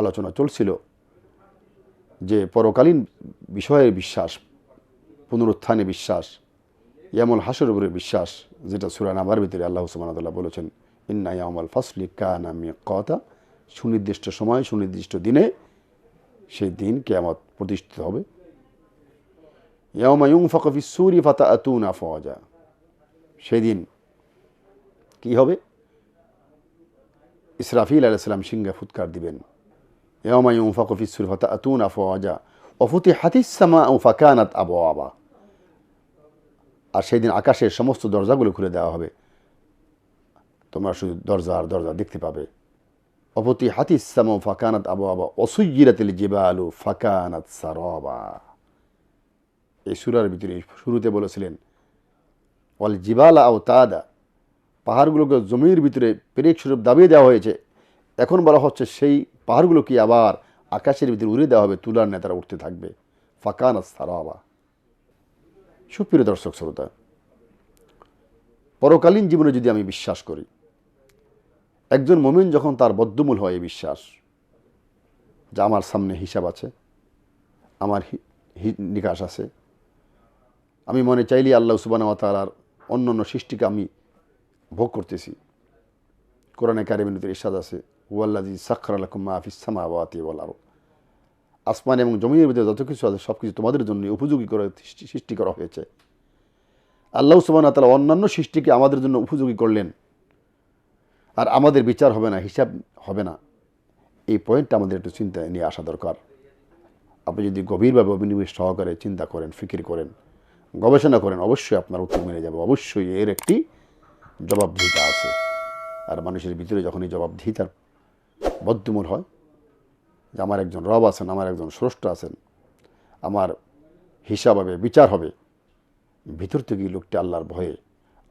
আলোচনা চলছিল যে পরকালীন বিষয়ের বিশ্বাস, পুনরুত্থানে বিশ্বাস, ইয়ামুল হাসর উপরে বিশ্বাস, যেটা সুরান আবার ভিতরে আল্লাহ সুবাহতাল্লাহ বলেছেন, ইন্না ইয়ামুল ফাসলি কানামি কথা সুনির্দিষ্ট সময়, সুনির্দিষ্ট দিনে সেই দিন কেয়ামত প্রতিষ্ঠিত হবে। ইয়ামা ইউং ফকফি সুরি ফাতা আতুনা ফজা সেদিন কি হবে? ইসরাফিল আলাইসালাম সিংহে ফুৎকার দিবেন। ইয়ামা ইউং ফকফি সুরি ফাতা অফুতি হাতিসামা ফাকানাত আবো আবা আর সেই দিন আকাশের সমস্ত দরজাগুলো খুলে দেওয়া হবে তোমরা শুধু দরজা আর দরজা দেখতে পাবে অপতি হাতিসাম ফাকানাত আবু আবা অসুইরাতিল জিবালু ফাকানাত সারবা এই সুরার ভিতরে শুরুতে বলেছিলেন অল জিবালা আও তাদা পাহাড়গুলোকে জমির ভিতরে পেরেক স্বরূপ দাবিয়ে দেওয়া হয়েছে। এখন বলা হচ্ছে সেই পাহাড়গুলোকে আবার আকাশের ভিতরে উড়িয়ে দেওয়া হবে? তুলার নেতারা উঠতে থাকবে। ফাকানাত সারবা। সুপ্রিয় দর্শক, শ্রোতা, পরকালীন জীবনে যদি আমি বিশ্বাস করি, একজন মমিন যখন তার বদ্ধমূল হয় এই বিশ্বাস, যে আমার সামনে হিসাব আছে, আমার নিকাশ আছে, আমি মনে চাইলে আল্লাহ সুবান তালার অন্য অন্য সৃষ্টিকে আমি ভোগ করতেছি। কোরআনে কারিমিনীতির ইসাদ আছে ওয়াল্লাজি সাক্ষর আলকুম সামাওয়াতি ওয়াল আসমান এবং জমির ভিতরে যত কিছু আছে সব কিছু তোমাদের জন্য উপযোগী করে সৃষ্টি করা হয়েছে। আল্লাহ সুবান তালা অন্যান্য সৃষ্টিকে আমাদের জন্য উপযোগী করলেন। আর আমাদের বিচার হবে না, হিসাব হবে না। এই পয়েন্টটা আমাদের একটু চিন্তা নিয়ে আসা দরকার। আপনি যদি গভীরভাবে অভিনিবেশ সহকারে চিন্তা করেন, ফিকির করেন, গবেষণা করেন, অবশ্যই আপনার উত্তর মেনে যাবে। অবশ্যই এর একটি জবাবদিহিতা আছে। আর মানুষের ভিতরে যখন এই জবাবদিহিতার বদ্ধমূল হয় যে আমার একজন রব আছেন, আমার একজন স্রষ্ট আছেন, আমার হিসাব হবে, বিচার হবে। ভিতর থেকে লোকটি আল্লাহর ভয়ে,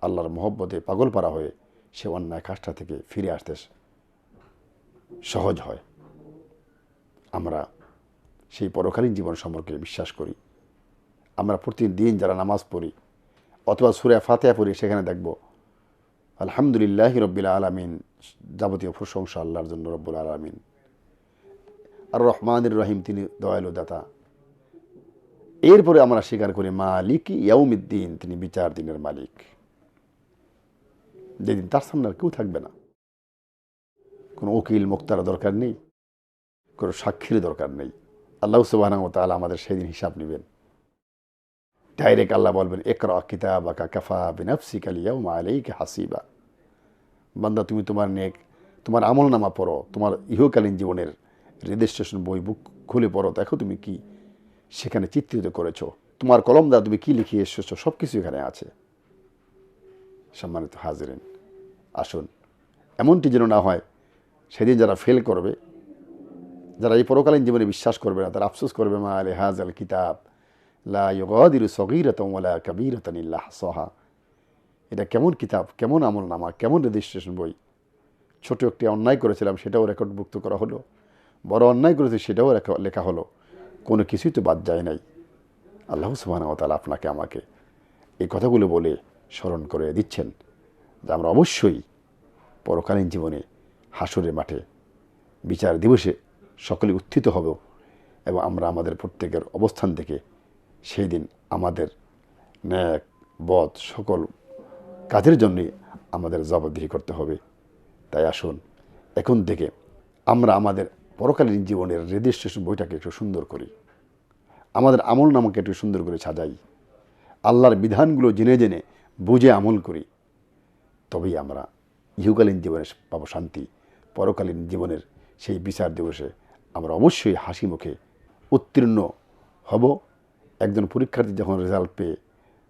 আল্লাহর মহব্বতে পাগল পারা হয়ে সে অন্যায় কাজটা থেকে ফিরে আসতে সহজ হয়। আমরা সেই পরকালীন জীবন সম্পর্কে বিশ্বাস করি। আমরা প্রতিদিন যারা নামাজ পড়ি, অথবা সুরে ফাতেহা পড়ি, সেখানে দেখব আলহামদুলিল্লাহ রব্বিল আলমিন। যাবতীয় প্রশংসা আল্লাহর জন্য রব্বুল আলমিন। আর রহমানুর রহিম, তিনি দয়ালু দাতা। এরপরে আমরা স্বীকার করি মালিক ইয়াউমিদ্দিন, তিনি বিচার দিনের মালিক। যেদিন তার সামনে আর কেউ থাকবে না। কোনো উকিল, মুক্তার দরকার নেই। কোনো সাক্ষীর দরকার নেই। আল্লাহ সুবাহ আমাদের সেদিন হিসাব নেবেন। ডাইরেক্ট আল্লাহ বলবেন একরা কিতাবা কাফা বিনাফসি কালিয়া আলাইকে হাসিবা। বান্দা, তুমি তোমার নেক, তোমার আমল নামা পড়ো, তোমার ইহকালীন জীবনের রেজিস্ট্রেশন বই বুক খুলে পড়ো। দেখো তুমি কি সেখানে চিত্রিত করেছ। তোমার কলম দ্বারা তুমি কী লিখিয়ে এসেছ? সব কিছু এখানে আছে। সম্মানিত হাজিরেন, আসুন। এমনটি যেন না হয়, সেদিন যারা ফেল করবে, যারা এই পরকালীন জীবনে বিশ্বাস করবে না, তারা আফসোস করবে, মা আলে হাজ আল কিতাব। লাদির সগিরতমলা কবিরতনিল্লাহ সহা এটা কেমন কিতাব? কেমন আমল নামা কেমন রেজিস্ট্রেশন বই? ছোট একটি অন্যায় করেছিলাম, সেটাও রেকর্ডভুক্ত করা হলো। বড় অন্যায় করেছে, সেটাও লেখা হলো। কোনো কিছুই তো বাদ যায় নাই। আল্লাহ সুবাহ আপনাকে, আমাকে এই কথাগুলো বলে স্মরণ করে দিচ্ছেন যে আমরা অবশ্যই পরকালীন জীবনে হাসুরের মাঠে বিচার দিবসে সকলে উত্থিত হব এবং আমরা আমাদের প্রত্যেকের অবস্থান থেকে সেই দিন আমাদের ন্যাক, বধ সকল কাজের জন্যই আমাদের জবাবদিহি করতে হবে। তাই আসুন, এখন থেকে আমরা আমাদের পরকালীন জীবনের রেজিস্ট্রেশন বইটাকে একটু সুন্দর করি। আমাদের আমল নামাকে একটু সুন্দর করে সাজাই। আল্লাহর বিধানগুলো জেনে জেনে বুঝে আমল করি। তবেই আমরা ইহুকালীন জীবনে পাবো শান্তি। পরকালীন জীবনের সেই বিচার দিবসে আমরা অবশ্যই হাসি মুখে উত্তীর্ণ হব। একজন পরীক্ষার্থী যখন রেজাল্ট পেয়ে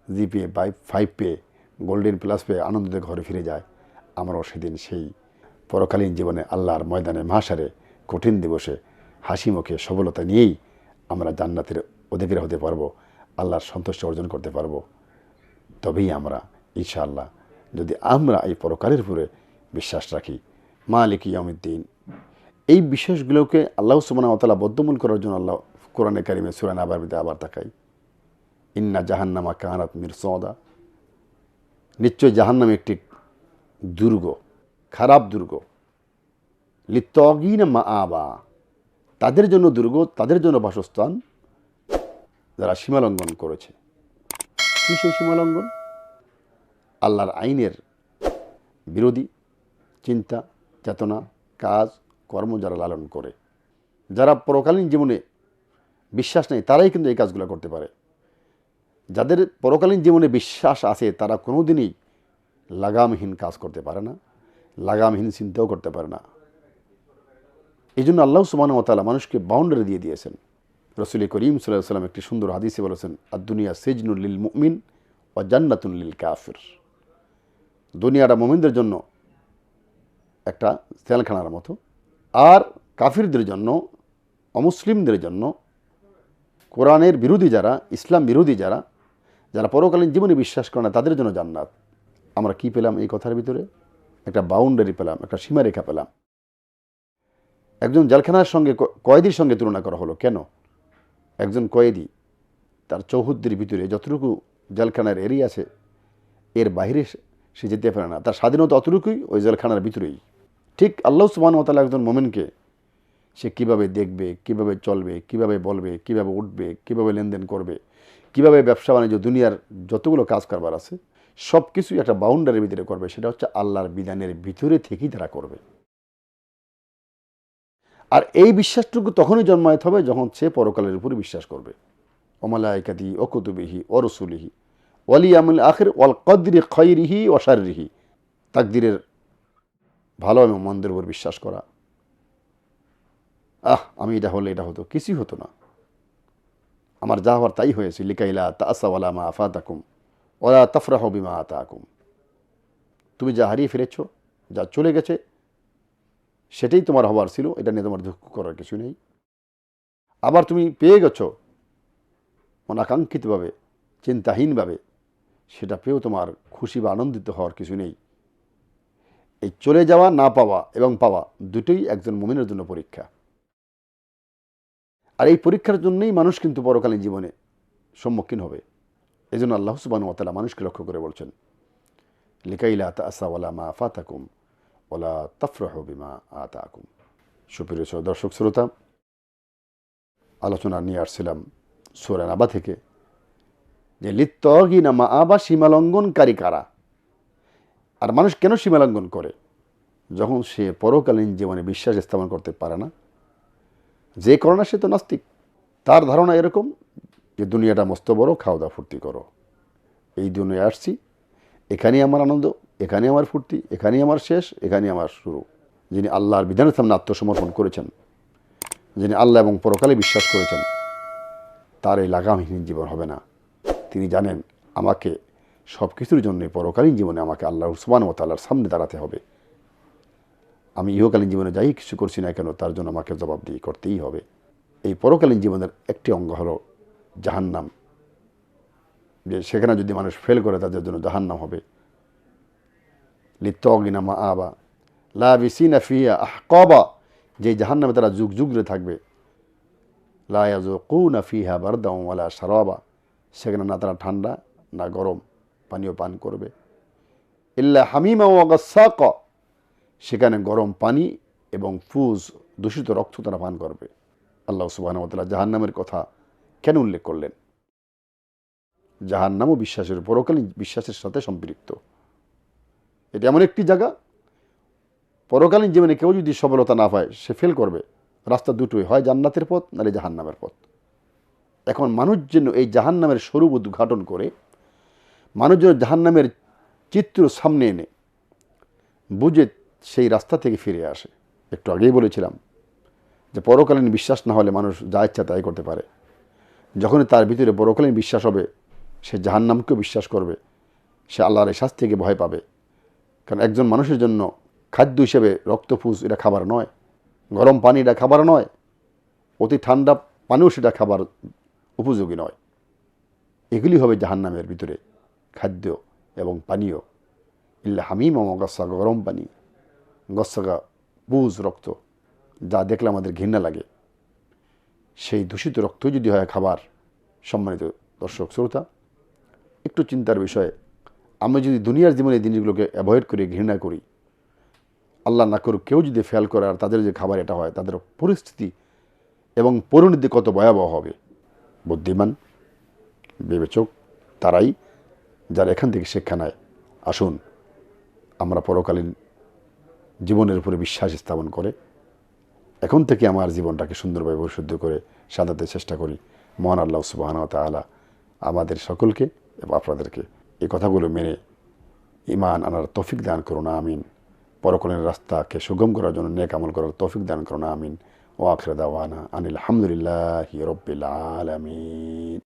জি পেয়ে বাই ফাইভ পেয়ে গোল্ডেন প্লাস পেয়ে আনন্দে ঘরে ফিরে যায়, আমরাও সেদিন সেই পরকালীন জীবনে আল্লাহর ময়দানে মাসারে কঠিন দিবসে হাসি মুখে সবলতা নিয়েই আমরা জান্নাতের অধিকারী হতে পারব, আল্লাহর সন্তুষ্ট অর্জন করতে পারব। তবেই আমরা, ইনশাআল্লাহ, যদি আমরা এই পরকালের উপরে বিশ্বাস রাখি, মালিক ইয়ামুদ্দিন এই বিষয়গুলোকে আল্লাহ সুবাহতালা বদ্ধমূল করার জন্য আল্লাহ কোরআনে কারিমে সুরান আবার বিদে আবার তাকাই। ইন্না জাহান্নামা কাহানাত মির সদা নিশ্চয় জাহান্নাম একটি দুর্গ, খারাপ দুর্গ। লিত্তগিন মা আবা তাদের জন্য দুর্গ, তাদের জন্য বাসস্থান যারা সীমালঙ্ঘন করেছে। কী সেই সীমালঙ্ঘন? আল্লাহর আইনের বিরোধী চিন্তা, চেতনা, কাজ, কর্ম যারা লালন করে। যারা পরকালীন জীবনে বিশ্বাস নেই, তারাই কিন্তু এই কাজগুলো করতে পারে। যাদের পরকালীন জীবনে বিশ্বাস আছে, তারা কোনোদিনই লাগামহীন কাজ করতে পারে না, লাগামহীন চিন্তাও করতে পারে না। এই জন্য আল্লাহ সুবাহ তালা মানুষকে বাউন্ডারি দিয়ে দিয়েছেন। রসুল করিম সাল্লাহ সাল্লাম একটি সুন্দর হাদিসে বলেছেন আর দুনিয়া সেজনুল লিল মুমিন ও জান্নাতুল লিল কাফির। দুনিয়াটা মোমিনদের জন্য একটা তেলখানার মতো, আর কাফিরদের জন্য, অমুসলিমদের জন্য কোরআনের বিরোধী যারা, ইসলাম বিরোধী যারা যারা পরকালীন জীবনে বিশ্বাস করে না, তাদের জন্য জান্নাত। আমরা কি পেলাম এই কথার ভিতরে? একটা বাউন্ডারি পেলাম, একটা সীমারেখা পেলাম। একজন জেলখানার সঙ্গে কয়েদির সঙ্গে তুলনা করা হলো। কেন? একজন কয়েদি, তার চৌহদ্দির ভিতরে যতটুকু জেলখানার এরিয়া আছে, এর বাইরে সে- যেতে পারে না। তার স্বাধীনতা অতটুকুই ওই জেলখানার ভিতরেই। ঠিক আল্লাহ সুবাহ তালা একজন মোমেনকে সে কীভাবে দেখবে, কীভাবে চলবে, কীভাবে বলবে, কীভাবে উঠবে, কীভাবে লেনদেন করবে, কীভাবে ব্যবসা বাণিজ্য দুনিয়ার যতগুলো কাজ কারবার আছে সব কিছুই একটা বাউন্ডারির ভিতরে করবে। সেটা হচ্ছে আল্লাহর বিধানের ভিতরে থেকেই তারা করবে। আর এই বিশ্বাসটুকু তখনই জন্মায়ত হবে যখন সে পরকালের উপরে বিশ্বাস করবে। অমালায়কাদি ও কুতুবিহি ও রসুলিহি, ওয়ালি আমল আখের ওয়াল কদরি খৈরিহি অসারিহি তাকদিরের ভালো এবং মন্দের উপর বিশ্বাস করা। আহ, আমি এটা হলে এটা হতো। কিছুই হতো না। আমার যা হওয়ার তাই হয়েছে। লিকাইলা তাসাওয়ালা মা আফা তাকুম ওরা তফরাহ বিমা আতাকুম। তুমি যা হারিয়ে ফিরেছ যা চলে গেছে, সেটাই তোমার হবার ছিল। এটা নিয়ে তোমার দুঃখ করার কিছু নেই। আবার তুমি পেয়ে গেছো অনাকাঙ্ক্ষিতভাবে, চিন্তাহীনভাবে, সেটা পেয়েও তোমার খুশি বা আনন্দিত হওয়ার কিছু নেই। এই চলে যাওয়া, না পাওয়া এবং পাওয়া দুটোই একজন মুমিনের জন্য পরীক্ষা। আর এই পরীক্ষার জন্যই মানুষ কিন্তু পরকালীন জীবনে সম্মুখীন হবে। এই জন্য আল্লাহ সুবান ওতালা মানুষকে লক্ষ্য করে বলছেন লিকাইলা তাসা ওয়ালা মা ফাতাকুম ওলা তফরহ বিমা আতাকুম। সুপ্রিয় ছ- দর্শক, শ্রোতা, আলোচনা নিয়ে আসছিলাম সোরানাবা থেকে, যে লিত্তগিনা মা আবা সীমালঙ্ঘনকারী কারা? আর মানুষ কেন সীমালঙ্ঘন করে? যখন সে পরকালীন জীবনে বিশ্বাস স্থাপন করতে পারে না যে করে না সে তো নাস্তিক। তার ধারণা এরকম যে দুনিয়াটা মস্ত বড়, খাওয়া দাওয়া ফুর্তি করো। এই দুনিয়ায় আসছি, এখানেই আমার আনন্দ, এখানেই আমার ফুর্তি, এখানেই আমার শেষ, এখানেই আমার শুরু। যিনি আল্লাহর বিধানের সামনে আত্মসমর্পণ করেছেন, যিনি আল্লাহ এবং পরকালে বিশ্বাস করেছেন, তার এই লাগামহীন জীবন হবে না। তিনি জানেন আমাকে সব কিছুর জন্য পরকালীন জীবনে আমাকে আল্লাহ উসমান ও তাল্লার সামনে দাঁড়াতে হবে। আমি ইহকালীন জীবনে যাই কিছু করছি না কেন, তার জন্য আমাকে জবাবদিহি করতেই হবে। এই পরকালীন জীবনের একটি অঙ্গ হলো জাহান্নাম। যে সেখানে যদি মানুষ ফেল করে, তাদের জন্য জাহান্নাম হবে। লিত্তগিনা মা আবা লা বিসিনা ফিয়া আহকবা, যে জাহান্নামে তারা যুগ যুগ ধরে থাকবে। লা ইয়াজুকুনা ফিহা বারদাম শারাবা, সেখানে না তারা ঠান্ডা, না গরম, পানীয় পান করবে। ইল্লা হামিমা ওয়াগাসাক সেখানে গরম পানি এবং ফুজ দূষিত রক্ত তারা পান করবে। আল্লাহ সুবাহনতলা জাহান্নামের কথা কেন উল্লেখ করলেন? জাহান্নামও বিশ্বাসের পরকালীন বিশ্বাসের সাথে সম্পৃক্ত। এটা এমন একটি জায়গা, পরকালীন জীবনে কেউ যদি সফলতা না পায়, সে ফেল করবে। রাস্তা দুটোই হয় জান্নাতের পথ নাহলে জাহান্নামের পথ। এখন মানুষ যেন এই জাহান্নামের স্বরূপ উদ্ঘাটন করে, মানুষ যেন জাহান্নামের চিত্র সামনে এনে, বুঝে সেই রাস্তা থেকে ফিরে আসে। একটু আগেই বলেছিলাম যে পরকালীন বিশ্বাস না হলে মানুষ যা ইচ্ছা তাই করতে পারে। যখনই তার ভিতরে পরকালীন বিশ্বাস হবে, সে জাহান্নামকেও বিশ্বাস করবে। সে আল্লাহর শাস্তিকে ভয় পাবে। কারণ একজন মানুষের জন্য খাদ্য হিসেবে রক্তফুস এটা খাবার নয়, গরম পানি এটা খাবার নয়, অতি ঠান্ডা পানিও সেটা খাবার উপযোগী নয়। এগুলি হবে জাহান্নামের ভিতরে খাদ্য এবং পানীয়। ইল্লা হামিম গসা গরম পানি। গসাগা বুজ রক্ত যা দেখলে আমাদের ঘৃণা লাগে। সেই দূষিত রক্ত যদি হয় খাবার, সম্মানিত দর্শক শ্রোতা, একটু চিন্তার বিষয়ে আমরা যদি দুনিয়ার জীবনে এই জিনিসগুলোকে অ্যাভয়েড করি, ঘৃণা করি, আল্লাহ না করুক, কেউ যদি ফেল করে আর তাদের যে খাবার এটা হয়, তাদের পরিস্থিতি এবং পরিণতি কত ভয়াবহ হবে। বুদ্ধিমান, বিবেচক, তারাই যারা এখান থেকে শিক্ষা নেয়। আসুন, আমরা পরকালীন জীবনের উপরে বিশ্বাস স্থাপন করে। এখন থেকে আমার জীবনটাকে সুন্দরভাবে পরিশুদ্ধ করে সাজাতে চেষ্টা করি। মহান আল্লাহ সুবাহন তালা আমাদের সকলকে এবং আপনাদেরকে এই কথাগুলো মেনে ইমান আনার তৌফিক দান করুন, আমিন। পরকালীন রাস্তাকে সুগম করার জন্য নেক আমল করার তৌফিক দান করুন, আমিন। ও আখরে দাওয়ানা আনিল আলহামদুলিল্লাহ রব্বিল আলমিন।